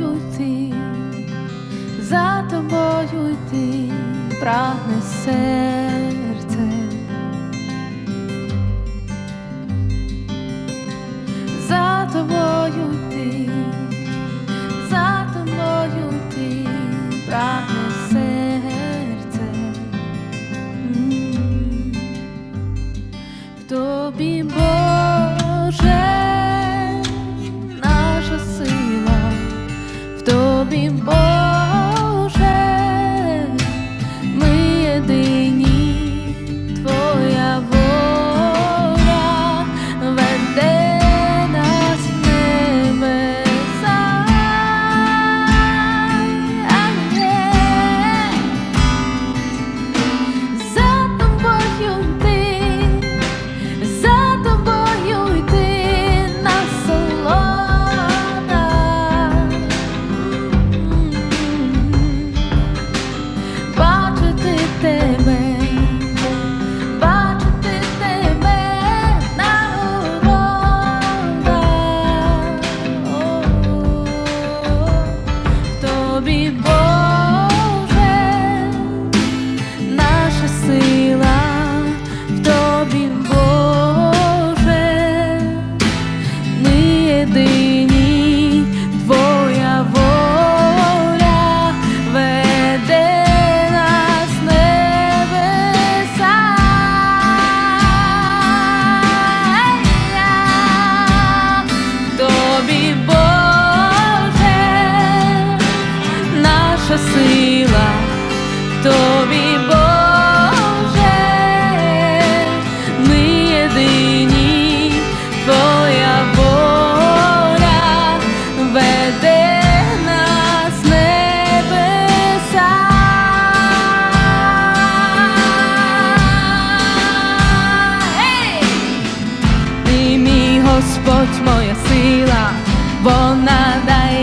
тобою йти, за тобою йти, прагне серце. твоя воля веде нас небеса. Тобі, Боже, наша сила. Тобі Господь моя сила, бо надає.